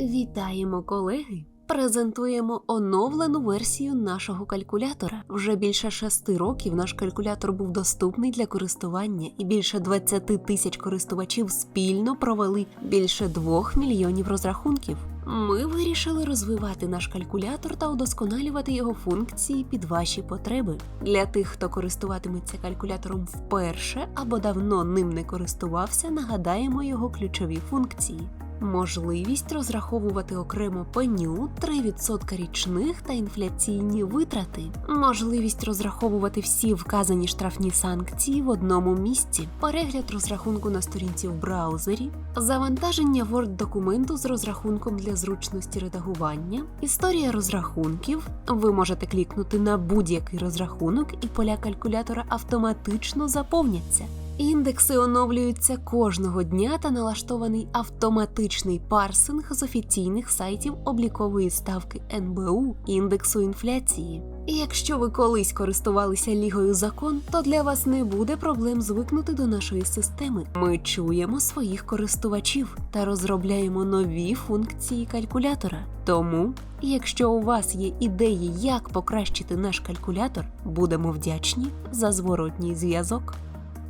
Вітаємо, колеги! Презентуємо оновлену версію нашого калькулятора. Вже більше шести років наш калькулятор був доступний для користування, і більше 20 тисяч користувачів спільно провели більше 2 мільйонів розрахунків. Ми вирішили розвивати наш калькулятор та удосконалювати його функції під ваші потреби. Для тих, хто користуватиметься калькулятором вперше або давно ним не користувався, нагадаємо його ключові функції. Можливість розраховувати окремо пеню, 3% річних та інфляційні витрати, можливість розраховувати всі вказані штрафні санкції в одному місці, перегляд розрахунку на сторінці в браузері, завантаження Word документу з розрахунком для зручності редагування, історія розрахунків. Ви можете клікнути на будь-який розрахунок, і поля калькулятора автоматично заповняться. Індекси оновлюються кожного дня та налаштований автоматичний парсинг з офіційних сайтів облікової ставки НБУ індексу інфляції. І якщо ви колись користувалися лігою закон, то для вас не буде проблем звикнути до нашої системи. Ми чуємо своїх користувачів та розробляємо нові функції калькулятора. Тому, якщо у вас є ідеї, як покращити наш калькулятор, будемо вдячні за зворотній зв'язок.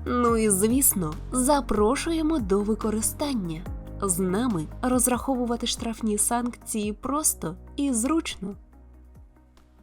Ну і звісно, запрошуємо до використання. З нами розраховувати штрафні санкції просто і зручно.